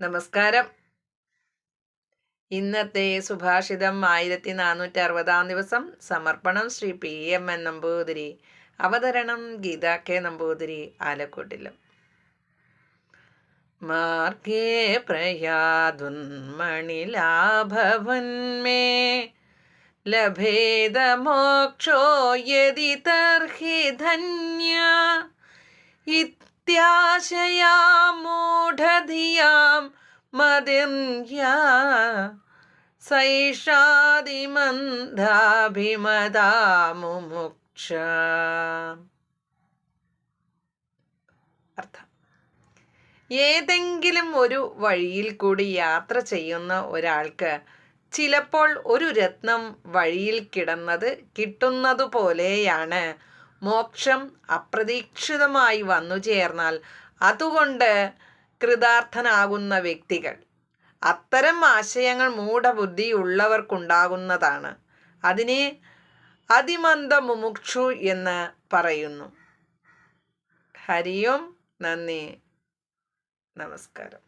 നമസ്കാരം. ഇന്നത്തെ സുഭാഷിതം ആയിരത്തി നാനൂറ്റി അറുപതാം ദിവസം സമർപ്പണം Shri P M N Namboothiri അവതരണം ഗീത കെ നമ്പൂതിരി ആലക്കോട്ടിലും. മാർഗേ പ്രയാതുന്മണിലാഭവന്മേ ലഭേദ മോക്ഷോ യതി തർഹി ധന്യ ഇത്യാശയാ മൂഢധിയാം സൈഷാദിമന്ധാഭിമതാമുമുക്ഷ അർത്ഥം. ഏതെങ്കിലും ഒരു വഴിയിൽ കൂടി യാത്ര ചെയ്യുന്ന ഒരാൾക്ക് ചിലപ്പോൾ ഒരു രത്നം വഴിയിൽ കിടന്നത് കിട്ടുന്നതുപോലെയാണ്. മോക്ഷം അപ്രതീക്ഷിതമായി വന്നു ചേർന്നാൽ അതുകൊണ്ട് കൃതാർത്ഥനാകുന്ന വ്യക്തികൾ. അത്തരം ആശയങ്ങൾ മൂഢബുദ്ധി ഉള്ളവർക്കുണ്ടാകുന്നതാണ് അതിനെ അതിമന്ദ മുമുക്ഷു എന്ന് പറയുന്നു. ഹരിയും നന്ദി. നമസ്കാരം.